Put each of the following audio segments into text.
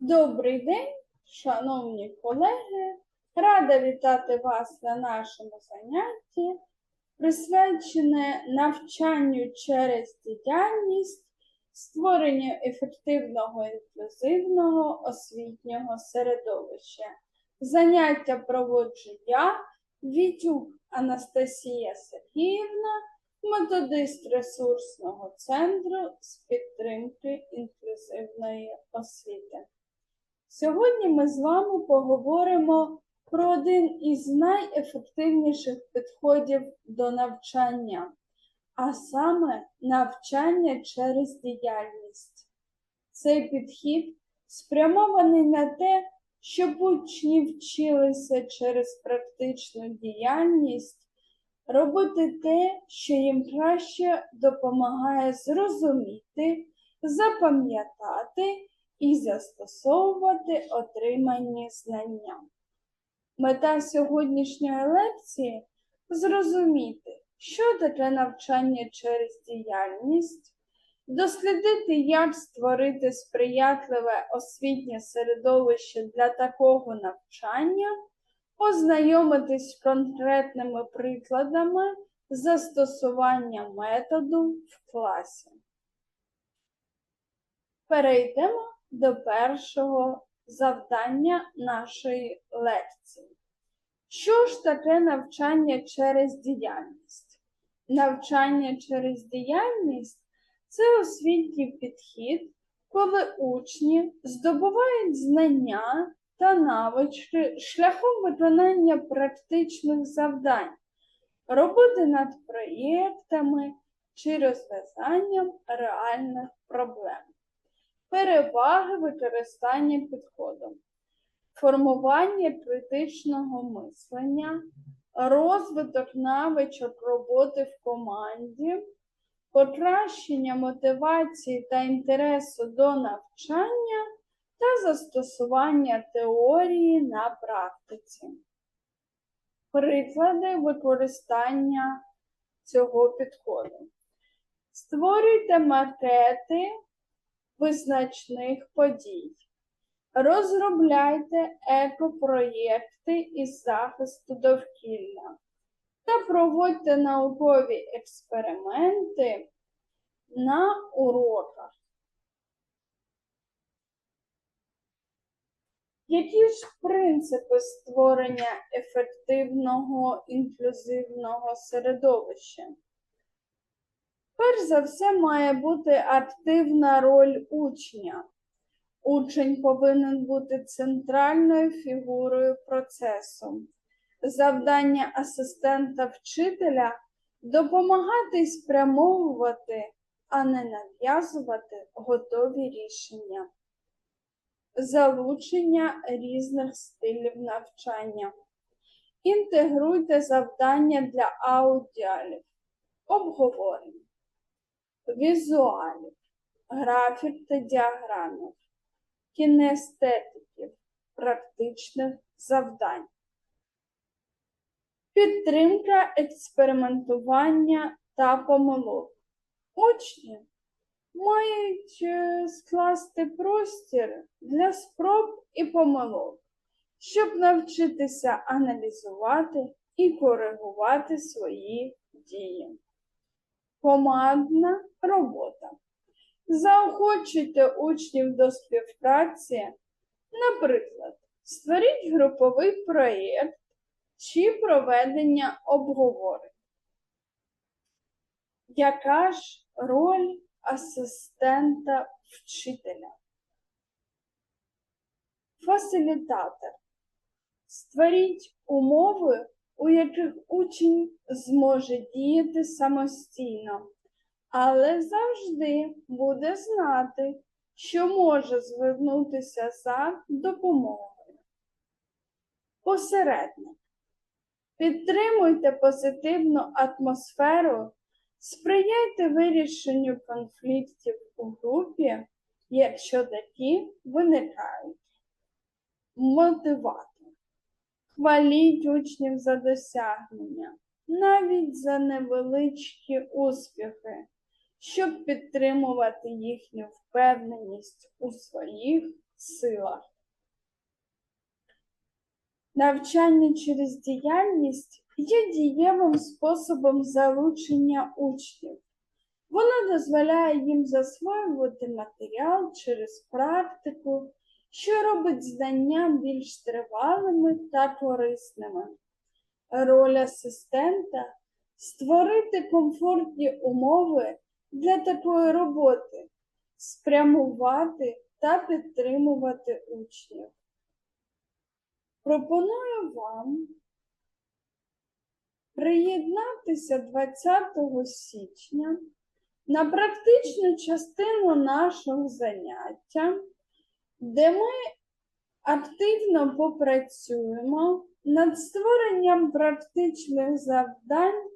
Добрий день, шановні колеги. Рада вітати вас на нашому занятті, присвячене навчанню через діяльність, створенню ефективного інклюзивного освітнього середовища. Заняття проводжу я, Вітюк Анастасія Сергіївна, методист ресурсного центру з підтримки інклюзивної освіти. Сьогодні ми з вами поговоримо про один із найефективніших підходів до навчання, а саме навчання через діяльність. Цей підхід спрямований на те, щоб учні вчилися через практичну діяльність робити те, що їм краще допомагає зрозуміти, запам'ятати і застосовувати отримані знання. Мета сьогоднішньої лекції зрозуміти, що таке навчання через діяльність, дослідити, як створити сприятливе освітнє середовище для такого навчання, ознайомитись з конкретними прикладами застосування методу в класі. Перейдемо до першого завдання нашої лекції. Що ж таке навчання через діяльність? Навчання через діяльність це освітній підхід, коли учні здобувають знання та навички шляхом виконання практичних завдань, роботи над проєктами чи розв'язанням реальних проблем переваги використання підходу, формування критичного мислення, розвиток навичок роботи в команді, покращення мотивації та інтересу до навчання та застосування теорії на практиці. Приклади використання цього підходу. Створюйте макети визначних подій. Розробляйте екопроєкти із захисту довкілля та проводьте наукові експерименти на уроках. Які ж принципи створення ефективного інклюзивного середовища? Перш за все має бути активна роль учня. Учень повинен бути центральною фігурою процесу. Завдання асистента вчителя допомагати спрямовувати, а не нав'язувати готові рішення. Залучення різних стилів навчання. Інтегруйте завдання для аудіалів, обговорень візуалів, графік та діаграмів, кінестетиків, практичних завдань. Підтримка експериментування та помилок. Учні мають е, скласти простір для спроб і помилок, щоб навчитися аналізувати і коригувати свої дії. Командна робота. Заохочуйте учнів до співпраці, наприклад, створіть груповий проєкт чи проведення обговорень. Яка ж роль асистента вчителя? Фасилітатор. Створіть умови у яких учень зможе діяти самостійно, але завжди буде знати, що може звернутися за допомогою. Посередник. Підтримуйте позитивну атмосферу, сприяйте вирішенню конфліктів у групі, якщо такі виникають. Мотиватор. Хваліть учнів за досягнення, навіть за невеличкі успіхи, щоб підтримувати їхню впевненість у своїх силах. Навчання через діяльність є дієвим способом залучення учнів. Воно дозволяє їм засвоювати матеріал через практику, що робить знання більш тривалими та корисними. Роль асистента створити комфортні умови для такої роботи, спрямувати та підтримувати учнів. Пропоную вам приєднатися 20 січня на практичну частину нашого заняття, де ми активно попрацюємо над створенням практичних завдань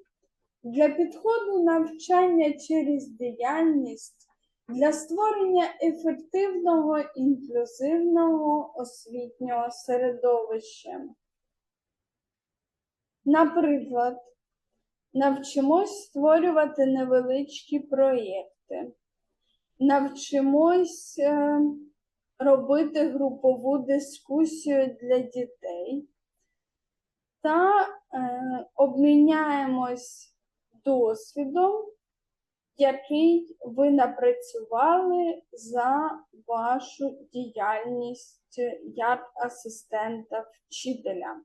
для підходу навчання через діяльність для створення ефективного інклюзивного освітнього середовища. Наприклад, навчимось створювати невеличкі проєкти, навчимось е, робити групову дискусію для дітей та е, обміняємось досвідом, який ви напрацювали за вашу діяльність як асистента вчителя.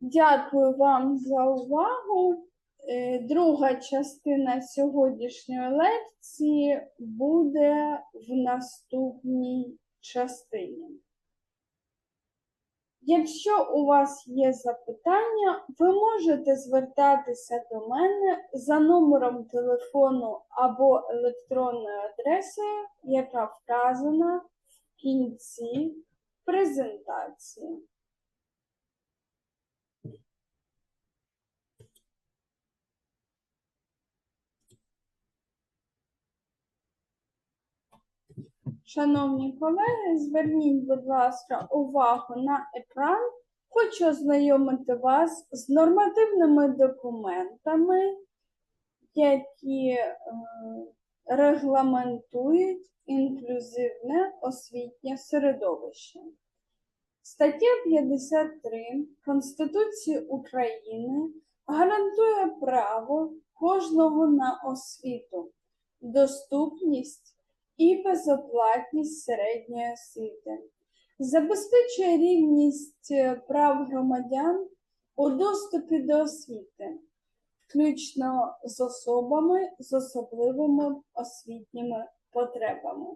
Дякую вам за увагу. Е, Друга частина сьогоднішньої лекції буде в наступній частині. Якщо у вас є запитання, ви можете звертатися до мене за номером телефону або електронною адресою, яка вказана в кінці презентації. Шановні колеги, зверніть, будь ласка, увагу на екран. Хочу ознайомити вас з нормативними документами, які е, регламентують інклюзивне освітнє середовище. Стаття 53 Конституції України гарантує право кожного на освіту, доступність і безоплатність середньої освіти, забезпечує рівність е, прав громадян у доступі до освіти, включно з особами з особливими освітніми потребами.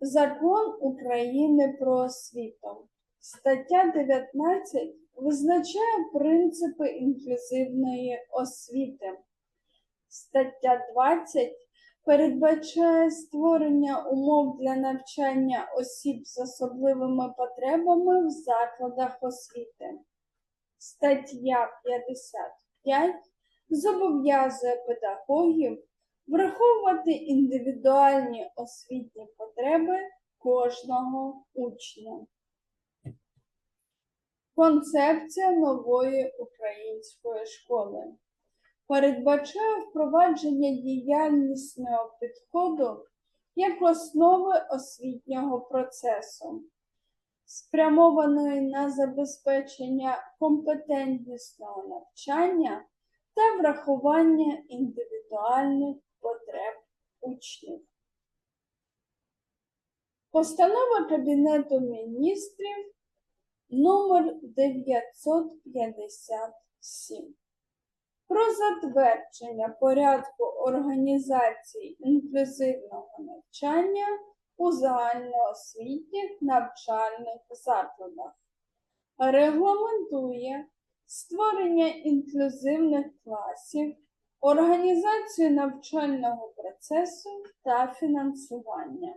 Закон України про освіту. Стаття 19 визначає принципи інклюзивної освіти. Стаття 20 передбачає створення умов для навчання осіб з особливими потребами в закладах освіти. Стаття 55 зобов'язує педагогів враховувати індивідуальні освітні потреби кожного учня. Концепція нової української школи передбачає впровадження діяльнісного підходу як основи освітнього процесу, спрямованої на забезпечення компетентнісного навчання та врахування індивідуальних потреб учнів. Постанова Кабінету міністрів номер 957 про затвердження порядку організації інклюзивного навчання у загальноосвітніх навчальних закладах. Регламентує створення інклюзивних класів, організацію навчального процесу та фінансування.